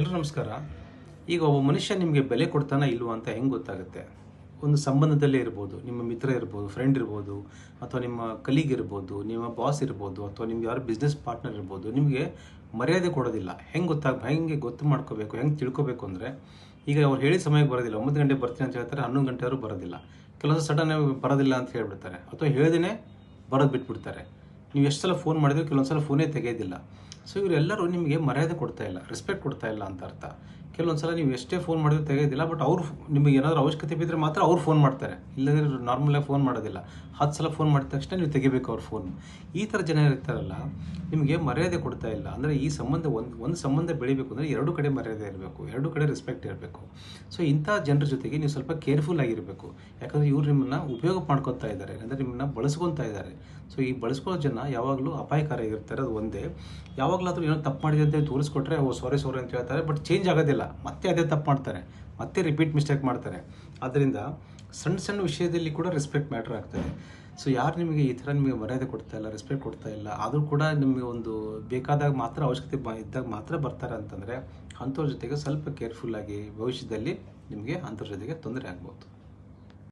ಎಲ್ರು ನಮಸ್ಕಾರ. ಈಗ ಒಬ್ಬ ಮನುಷ್ಯ ನಿಮಗೆ ಬೆಲೆ ಕೊಡ್ತಾನ ಇಲ್ವಾ ಅಂತ ಹೆಂಗೆ ಗೊತ್ತಾಗುತ್ತೆ? ಒಂದು ಸಂಬಂಧದಲ್ಲೇ ಇರ್ಬೋದು, ನಿಮ್ಮ ಮಿತ್ರ ಇರ್ಬೋದು ಫ್ರೆಂಡ್ ಇರ್ಬೋದು, ಅಥವಾ ನಿಮ್ಮ ಕಲೀಗ್ ಇರ್ಬೋದು, ನಿಮ್ಮ ಬಾಸ್ ಇರ್ಬೋದು, ಅಥವಾ ನಿಮ್ಗೆ ಯಾರು ಬಿಸ್ನೆಸ್ ಪಾರ್ಟ್ನರ್ ಇರ್ಬೋದು, ನಿಮಗೆ ಮರ್ಯಾದೆ ಕೊಡೋದಿಲ್ಲ. ಹೆಂಗೆ ಗೊತ್ತಾಗ ಹೆಂಗೆ ಗೊತ್ತು ಮಾಡ್ಕೋಬೇಕು, ಹೆಂಗೆ ತಿಳ್ಕೊಬೇಕು ಅಂದರೆ, ಈಗ ಅವ್ರು ಹೇಳಿದ ಸಮಯಕ್ಕೆ ಬರೋದಿಲ್ಲ, ಒಂಬತ್ತು ಗಂಟೆ ಬರ್ತೀನಿ ಅಂತ ಹೇಳ್ತಾರೆ, ಹನ್ನೊಂದು ಗಂಟೆವರೆಗೂ ಬರೋದಿಲ್ಲ. ಕೆಲವೊಂದು ಸಡನ್ ಬರೋದಿಲ್ಲ ಅಂತ ಹೇಳ್ಬಿಡ್ತಾರೆ, ಅಥವಾ ಹೇಳ್ದೇ ಬರೋದು ಬಿಟ್ಬಿಡ್ತಾರೆ. ನೀವು ಎಷ್ಟು ಸಲ ಫೋನ್ ಮಾಡಿದ್ರು ಕೆಲವೊಂದು ಸಲ ಫೋನೇ ತೆಗೆಯೋದಿಲ್ಲ ಸೊ ಇವರೆಲ್ಲರೂ ನಿಮಗೆ ಮರ್ಯಾದೆ ಕೊಡ್ತಾ ಇಲ್ಲ ರೆಸ್ಪೆಕ್ಟ್ ಕೊಡ್ತಾ ಇಲ್ಲ ಅಂತ ಅರ್ಥ. ಕೆಲವೊಂದು ಸಲ ನೀವು ಎಷ್ಟೇ ಫೋನ್ ಮಾಡಿದ್ರು ತೆಗೆಯೋದಿಲ್ಲ ಬಟ್ ಅವ್ರು ನಿಮಗೆ ಏನಾದರೂ ಅವಶ್ಯಕತೆ ಬಿದ್ದರೆ ಮಾತ್ರ ಅವ್ರು ಫೋನ್ ಮಾಡ್ತಾರೆ. ಇಲ್ಲದ್ರೆ ನಾರ್ಮಲಾಗಿ ಫೋನ್ ಮಾಡೋದಿಲ್ಲ. ಹತ್ತು ಸಲ ಫೋನ್ ಮಾಡಿದ ತಕ್ಷಣ ನೀವು ತೆಗಿಬೇಕು ಅವ್ರ ಫೋನ್ ಈ ಥರ ಜನ ಇರ್ತಾರಲ್ಲ ನಿಮಗೆ ಮರ್ಯಾದೆ ಕೊಡ್ತಾ ಇಲ್ಲ. ಅಂದರೆ ಈ ಸಂಬಂಧ ಒಂದು ಒಂದು ಸಂಬಂಧ ಬೆಳಿಬೇಕು ಅಂದರೆ ಎರಡು ಕಡೆ ಮರ್ಯಾದೆ ಇರಬೇಕು, ಎರಡು ಕಡೆ ರೆಸ್ಪೆಕ್ಟ್ ಇರಬೇಕು. ಸೊ ಇಂಥ ಜನರ ಜೊತೆಗೆ ನೀವು ಸ್ವಲ್ಪ ಕೇರ್ಫುಲ್ ಆಗಿರಬೇಕು. ಯಾಕಂದರೆ ಇವರು ನಿಮ್ಮನ್ನು ಉಪಯೋಗ ಮಾಡ್ಕೊತಾ ಇದ್ದಾರೆ, ಅಂದರೆ ನಿಮ್ಮನ್ನ ಬಳಸ್ಕೊತಾ ಇದ್ದಾರೆ. ಸೊ ಈ ಬಳಸ್ಕೊಳ್ಳೋ ಜನ ಯಾವಾಗಲೂ ಅಪಾಯಕಾರಿಯಾಗಿರ್ತಾರೆ ಅದು ಒಂದೇ. ಯಾವಾಗಲಾದರೂ ಏನೋ ತಪ್ಪು ಮಾಡಿದೆ ಅಂತ ತೋರಿಸ್ಕೊಟ್ರೆ, ಓ ಸಾರಿ ಸಾರಿ ಅಂತ ಹೇಳ್ತಾರೆ ಬಟ್ ಚೇಂಜ್ ಆಗೋದಿಲ್ಲ. ಮತ್ತೆ ಅದೇ ತಪ್ಪು ಮಾಡ್ತಾರೆ, ಮತ್ತೆ ರಿಪೀಟ್ ಮಿಸ್ಟೇಕ್ ಮಾಡ್ತಾರೆ. ಆದ್ದರಿಂದ ಸಣ್ಣ ಸಣ್ಣ ವಿಷಯದಲ್ಲಿ ಕೂಡ ರೆಸ್ಪೆಕ್ಟ್ ಮ್ಯಾಟ್ರ್ ಆಗ್ತದೆ. ಸೊ ಯಾರು ನಿಮಗೆ ಈ ಥರ ನಿಮಗೆ ಮರ್ಯಾದೆ ಕೊಡ್ತಾ ಇಲ್ಲ ರೆಸ್ಪೆಕ್ಟ್ ಕೊಡ್ತಾ ಇಲ್ಲ, ಆದರೂ ಕೂಡ ನಿಮಗೆ ಒಂದು ಬೇಕಾದಾಗ ಮಾತ್ರ ಅವಶ್ಯಕತೆ ಇದ್ದಾಗ ಮಾತ್ರ ಬರ್ತಾರೆ ಅಂತಂದರೆ, ಅಂಥವ್ರ ಜೊತೆಗೆ ಸ್ವಲ್ಪ ಕೇರ್ಫುಲ್ಲಾಗಿ ಭವಿಷ್ಯದಲ್ಲಿ ನಿಮಗೆ ಅಂಥವ್ರ ಜೊತೆಗೆ ತೊಂದರೆ ಆಗ್ಬೋದು.